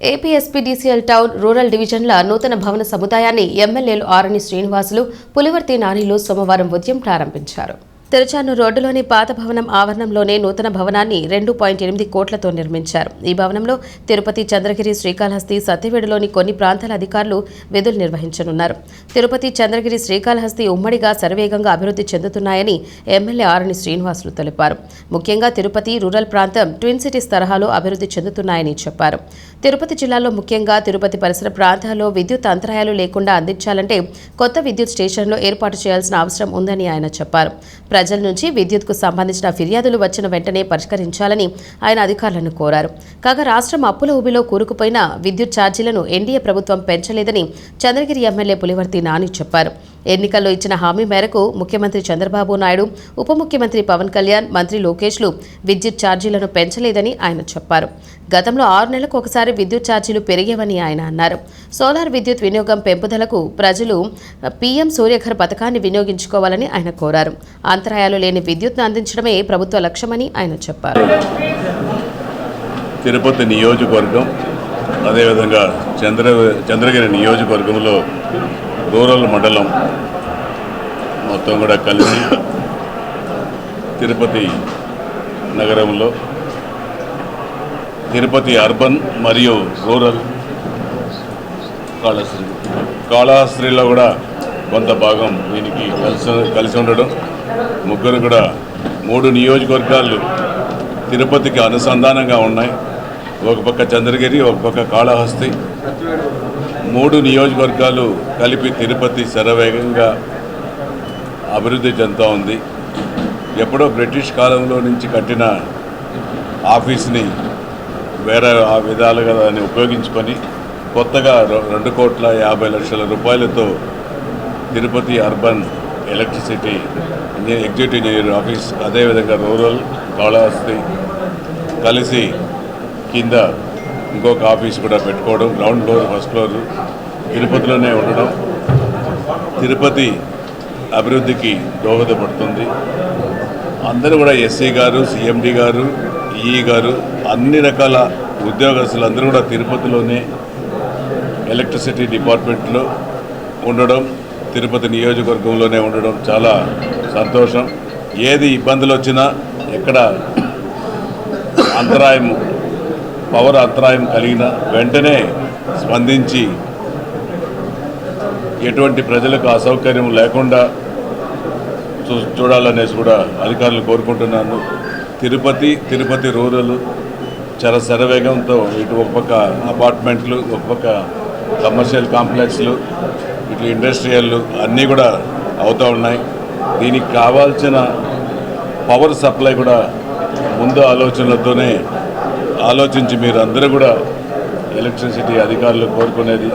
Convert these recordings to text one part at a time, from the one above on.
APSPDCL town rural డివిజన్ల నూతన భవన సముదాయాన్ని ఎమ్మెల్యేలు ఆరణి శ్రీనివాసులు పులివర్తి నానిలు సోమవారం ఉదయం ప్రారంభించారు. తిరుచాను రోడ్డులోని పాత భవనం ఆవరణంలోనే నూతన భవనాన్ని రెండు పాయింట్ ఎనిమిది కోట్లతో నిర్మించారు. ఈ భవనంలో తిరుపతి చంద్రగిరి శ్రీకాళహస్తి సత్యవేడులోని కొన్ని ప్రాంతాల అధికారులు విధులు నిర్వహించనున్నారు. తిరుపతి చంద్రగిరి శ్రీకాళహస్తి ఉమ్మడిగా శరవేగంగా అభివృద్ధి చెందుతున్నాయని ఎమ్మెల్యే ఆరణి శ్రీనివాసులు తెలిపారు. ముఖ్యంగా తిరుపతి రూరల్ ప్రాంతం ట్విన్ సిటీస్ తరహాలో అభివృద్ధి చెందుతున్నాయని చెప్పారు. తిరుపతి జిల్లాలో ముఖ్యంగా తిరుపతి పరిసర ప్రాంతాల్లో విద్యుత్ అంతరాయాలు లేకుండా అందించాలంటే కొత్త విద్యుత్ స్టేషన్లు ఏర్పాటు చేయాల్సిన అవసరం ఉందని ఆయన చెప్పారు. ప్రజల నుంచి విద్యుత్కు సంబంధించిన ఫిర్యాదులు వచ్చిన వెంటనే పరిష్కరించాలని ఆయన అధికారులను కోరారు. కాగా రాష్ట్రం అప్పుల ఊబిలో కూరుకుపోయిన విద్యుత్ ఛార్జీలను ఎన్డీఏ ప్రభుత్వం పెంచలేదని చంద్రగిరి ఎమ్మెల్యే పులివర్తి నాని చెప్పారు. ఎన్నికల్లో ఇచ్చిన హామీ మేరకు ముఖ్యమంత్రి చంద్రబాబు నాయుడు ఉప ముఖ్యమంత్రి పవన్ కళ్యాణ్ మంత్రి లోకేష్లు విద్యుత్ ఛార్జీలను పెంచలేదని ఆయన చెప్పారు. గతంలో ఆరు నెలలకు ఒకసారి విద్యుత్ ఛార్జీలు పెరిగేవని ఆయన అన్నారు. సోలార్ విద్యుత్ వినియోగం పెంపుదలకు ప్రజలు పీఎం సూర్యఘర్ పథకాన్ని వినియోగించుకోవాలని ఆయన కోరారు. అంతరాయాలు లేని విద్యుత్ను అందించడమే ప్రభుత్వ లక్ష్యమని ఆయన చెప్పారు. తిరుపతి నియోజకవర్గం అదేవిధంగా చంద్ర చంద్రగిరి నియోజకవర్గంలో రూరల్ మండలం మొత్తం కూడా కలిసి తిరుపతి నగరంలో తిరుపతి అర్బన్ మరియు రూరల్ కాళహస్త్రి కాళహస్త్రిలో కూడా కొంత భాగం దీనికి కలిసి కలిసి ఉండడం. ముగ్గురు కూడా మూడు నియోజకవర్గాలు తిరుపతికి అనుసంధానంగా ఉన్నాయి. ఒక పక్క చంద్రగిరి ఒక పక్క కాళహస్తి. మూడు నియోజకవర్గాలు కలిపి తిరుపతి శరవేగంగా అభివృద్ధి చెందుతూ ఉంది. ఎప్పుడో బ్రిటిష్ కాలంలో నుంచి కట్టిన ఆఫీస్ని వేరే ఆ విధాలుగా దాన్ని ఉపయోగించుకొని కొత్తగా రెండు కోట్ల యాభై లక్షల రూపాయలతో Tirupati urban electricity executive engineer office అదేవిధంగా రూరల్ కాళహస్తి కలిసి కింద ఇంకొక ఆఫీస్ కూడా పెట్టుకోవడం గ్రౌండ్ ఫ్లోర్ ఫస్ట్ ఫ్లోర్ తిరుపతిలోనే ఉండడం. తిరుపతి అభివృద్ధికి దోహదపడుతుంది. అందరూ కూడా ఎస్సీ గారు సిఎండి గారు ఈఈ గారు అన్ని రకాల ఉద్యోగస్తులు అందరూ కూడా తిరుపతిలోనే ఎలక్ట్రిసిటీ డిపార్ట్మెంట్లో ఉండడం తిరుపతి నియోజకవర్గంలోనే ఉండడం చాలా సంతోషం. ఏది ఇబ్బందులు వచ్చినా ఎక్కడ అంతరాయం పవర్ అంతరాయం కలిగిన వెంటనే స్పందించి ఎటువంటి ప్రజలకు అసౌకర్యం లేకుండా చూ చూడాలనేసి కూడా అధికారులు కోరుకుంటున్నాను. తిరుపతి తిరుపతి రూరల్ చాలా శరవేగంతో ఇటు ఒక పక్క అపార్ట్మెంట్లు ఒక పక్క కమర్షియల్ కాంప్లెక్స్లు ఇటు ఇండస్ట్రియల్లు అన్నీ కూడా అవుతూ ఉన్నాయి. దీనికి కావాల్సిన పవర్ సప్లై కూడా ముందు ఆలోచనలతోనే ఆలోచించి మీరు అందరూ కూడా ఎలక్ట్రిసిటీ అధికారులు కోరుకునేది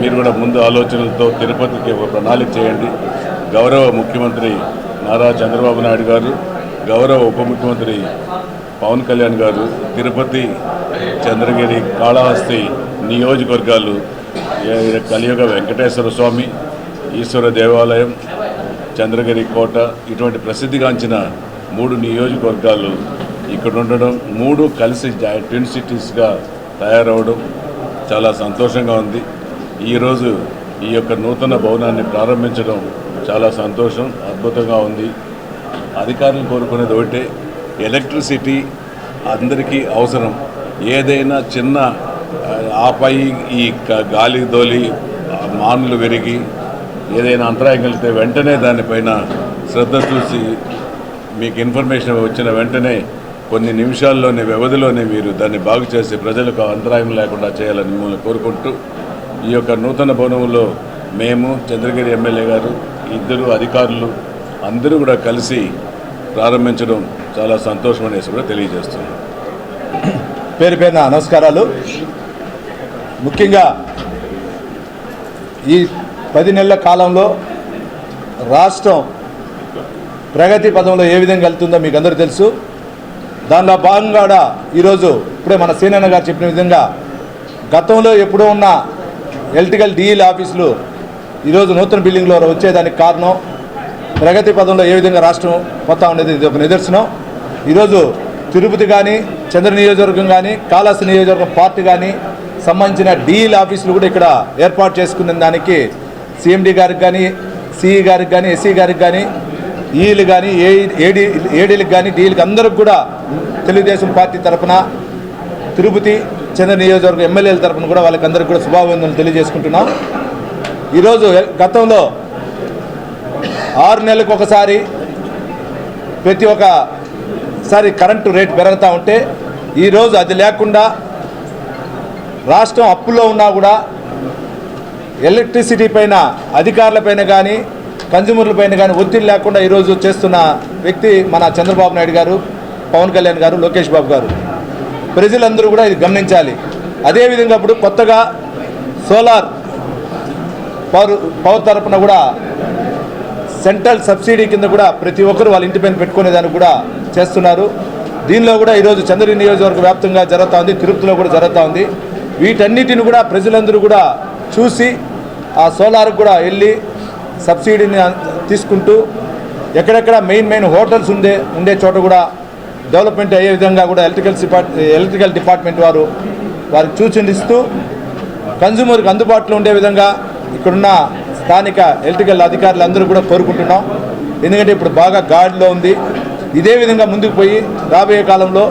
మీరు కూడా ముందు ఆలోచనలతో తిరుపతికి ఒక ప్రణాళిక చేయండి. గౌరవ ముఖ్యమంత్రి నారా చంద్రబాబు నాయుడు గారు గౌరవ ఉప ముఖ్యమంత్రి పవన్ కళ్యాణ్ గారు తిరుపతి చంద్రగిరి కాళహస్తి నియోజకవర్గాలు కలియుగ వెంకటేశ్వర స్వామి ఈశ్వర దేవాలయం చంద్రగిరి కోట ఇటువంటి ప్రసిద్ధిగాంచిన మూడు నియోజకవర్గాలు ఇక్కడ ఉండడం మూడు కలిసి జా- ట్విన్ సిటీస్గా తయారవడం చాలా సంతోషంగా ఉంది. ఈరోజు ఈ యొక్క నూతన భవనాన్ని ప్రారంభించడం చాలా సంతోషం అద్భుతంగా ఉంది. అధికారులు కోరుకునేది ఒకటే ఎలక్ట్రిసిటీ అందరికీ అవసరం. ఏదైనా చిన్న ఆపై ఈ గాలి దోలి మానులు విరిగి ఏదైనా అంతరాయం కలిగితే వెంటనే దానిపైన శ్రద్ధ చూసి మీకు ఇన్ఫర్మేషన్ వచ్చిన వెంటనే కొన్ని నిమిషాల్లోనే వ్యవధిలోనే మీరు దాన్ని బాగు చేసి ప్రజలకు అంతరాయం లేకుండా చేయాలని మిమ్మల్ని కోరుకుంటూ ఈ యొక్క నూతన భవనంలో మేము చంద్రగిరి ఎమ్మెల్యే గారు ఇద్దరు అధికారులు అందరూ కూడా కలిసి ప్రారంభించడం చాలా సంతోషం అనేసి కూడా తెలియజేస్తున్నాం. పేరు పేరున నమస్కారాలు. ముఖ్యంగా ఈ పది నెలల కాలంలో రాష్ట్రం ప్రగతి పదంలో ఏ విధంగా వెళ్తుందో మీకు అందరూ తెలుసు. దానిలో భాగంగా ఈరోజు ఇప్పుడే మన సీనన్న గారు చెప్పిన విధంగా గతంలో ఎప్పుడూ ఉన్న ఎలక్ట్రికల్ డిఈల్ ఆఫీసులు ఈరోజు నూతన బిల్డింగ్లో వచ్చేదానికి కారణం ప్రగతి పదంలో ఏ విధంగా రాష్ట్రం పోతా ఉండేది ఇది ఒక నిదర్శనం. ఈరోజు తిరుపతి కానీ చంద్ర నియోజకవర్గం కానీ కాళహస్తి నియోజకవర్గం పార్టీ కానీ సంబంధించిన డీఎల్ ఆఫీసులు కూడా ఇక్కడ ఏర్పాటు చేసుకున్న దానికి సిఎండి గారికి కానీ సిఈ గారికి కానీ ఎస్సీ గారికి కానీ ఈలు కానీ ఏ ఏడీ ఏడీలకు కానీ డీలకు అందరికి కూడా తెలుగుదేశం పార్టీ తరఫున తిరుపతి చంద్ర నియోజకవర్గ ఎమ్మెల్యేల తరఫున కూడా వాళ్ళకందరికీ కూడా శుభాభివందనలు తెలియజేసుకుంటున్నాం. ఈరోజు గతంలో ఆరు నెలలకు ఒకసారి ప్రతి ఒక్కసారి కరెంటు రేటు పెరుగుతూ ఉంటే ఈరోజు అది లేకుండా రాష్ట్రం అప్పుల్లో ఉన్నా కూడా ఎలక్ట్రిసిటీ పైన అధికారుల పైన కానీ కన్జ్యూమర్ల పైన కానీ ఒత్తిడి లేకుండా ఈరోజు చేస్తున్న వ్యక్తి మన చంద్రబాబు నాయుడు గారు పవన్ కళ్యాణ్ గారు లోకేష్ బాబు గారు. ప్రజలందరూ కూడా ఇది గమనించాలి. అదేవిధంగా ఇప్పుడు కొత్తగా సోలార్ పవర్ పవర్ తరపున కూడా సెంట్రల్ సబ్సిడీ కింద కూడా ప్రతి ఒక్కరు వాళ్ళ ఇంటి పైన పెట్టుకునేదానికి కూడా చేస్తున్నారు. దీనిలో కూడా ఈరోజు చంద్రగిరి నియోజకవర్గ వ్యాప్తంగా జరుగుతూ ఉంది తిరుపతిలో కూడా జరుగుతూ ఉంది. వీటన్నిటిని కూడా ప్రజలందరూ కూడా చూసి ఆ సోలార్కి కూడా వెళ్ళి సబ్సిడీని తీసుకుంటూ ఎక్కడెక్కడ మెయిన్ మెయిన్ హోటల్స్ ఉండే ఉండే చోట కూడా డెవలప్మెంట్ అయ్యే విధంగా కూడా ఎలక్ట్రికల్ డిపార్ట్ ఎలక్ట్రికల్ డిపార్ట్మెంట్ వారు వారికి సూచనిస్తూ కన్జ్యూమర్కి అందుబాటులో ఉండే విధంగా ఇక్కడున్న స్థానిక ఎలక్ట్రికల్ అధికారులు అందరూ కూడా కోరుకుంటున్నాం. ఎందుకంటే ఇప్పుడు బాగా గాడిలో ఉంది. ఇదే విధంగా ముందుకు పోయి రాబోయే కాలంలో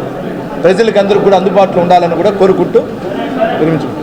ప్రజలకు అందరూ కూడా అందుబాటులో ఉండాలని కూడా కోరుకుంటూ విరమించుకుంటున్నాం.